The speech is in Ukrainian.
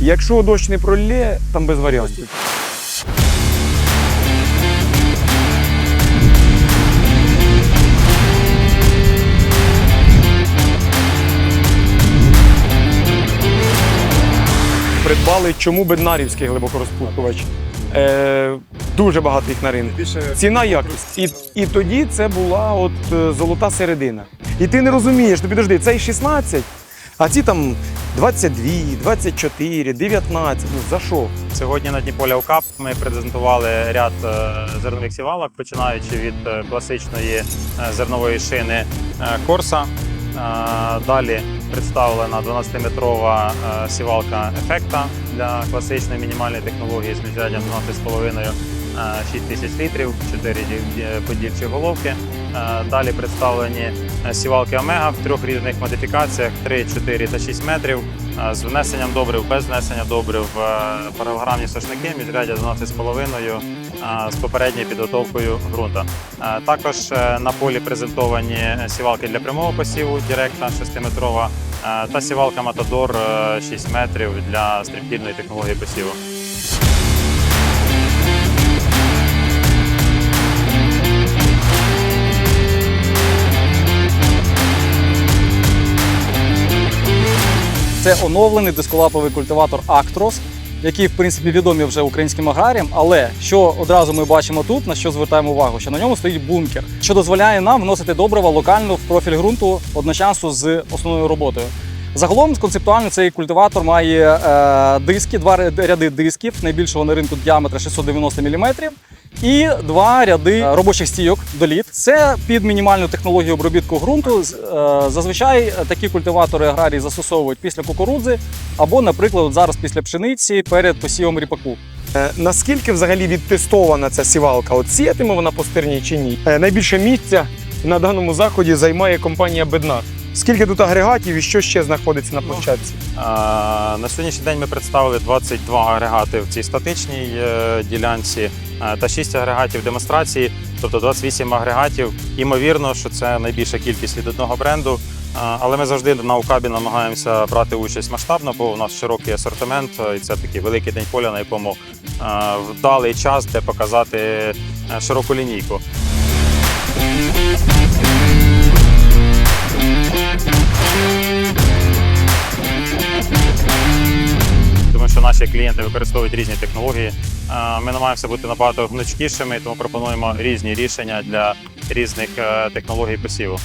Якщо дощ не пролє, там без варіантів. Придбали чому беднарівський глибокорозпушувач. Е, дуже багато їх на ринку. Ціна якість. І, і тоді це була от е, золота середина. І ти не розумієш, ну підожди, цей 16, а ці там 22, 24, 19. Ну за що? Сьогодні на Дніполя УКАП ми презентували ряд е, зернових сівалок, починаючи від е, класичної е, зернової шини Корса. Далі представлена 12-метрова е, сівалка ефекта для класичної мінімальної технології з міжряддям 12,5 е, 6 тисяч літрів, 4 ді- ді- подільчі головки. Е, Далі представлені е, сівалки Омега в трьох різних модифікаціях: 3, 4 та 6 метрів е, з внесенням добрив, без внесення добрив, паралограмні сошники, міжряддя 12,5 е, з попередньою підготовкою ґрунта. Також на полі презентовані сівалки для прямого посіву Діректа 6-метрова е, та сівалка Матадор е, 6 метрів для стрибкільної технології посіву. Це оновлений дисколаповий культиватор Actros, який, в принципі, відомий вже українським аграріям. Але що одразу ми бачимо тут, на що звертаємо увагу, що на ньому стоїть бункер, що дозволяє нам вносити добрива локально в профіль ґрунту одночасно з основною роботою. Загалом концептуально цей культиватор має е, диски, два ряди дисків, найбільшого на ринку діаметра 690 мм, і два ряди е, робочих стійок доліт. Це під мінімальну технологію обробітку ґрунту. Е, Зазвичай е, такі культиватори аграрії застосовують після кукурудзи або, наприклад, зараз після пшениці перед посівом ріпаку. Наскільки взагалі відтестована ця сівалка? От сіятиме вона по стерні чи ні? Найбільше місця на даному заході займає компанія Беднар. Скільки тут агрегатів і що ще знаходиться на площадці? Е, На сьогоднішній день ми представили 22 агрегати в цій статичній е, ділянці е, та 6 агрегатів демонстрації, тобто 28 агрегатів. Імовірно, що це найбільша кількість від одного бренду. Е, Але ми завжди на УКАБі намагаємося брати участь масштабно, бо у нас широкий асортимент, і це такий великий день поля, на якому вдалий час, де показати широку лінійку. Тому що наші клієнти використовують різні технології. Ми намагаємося бути набагато гнучкішими, тому пропонуємо різні рішення для різних е, технологій посіву.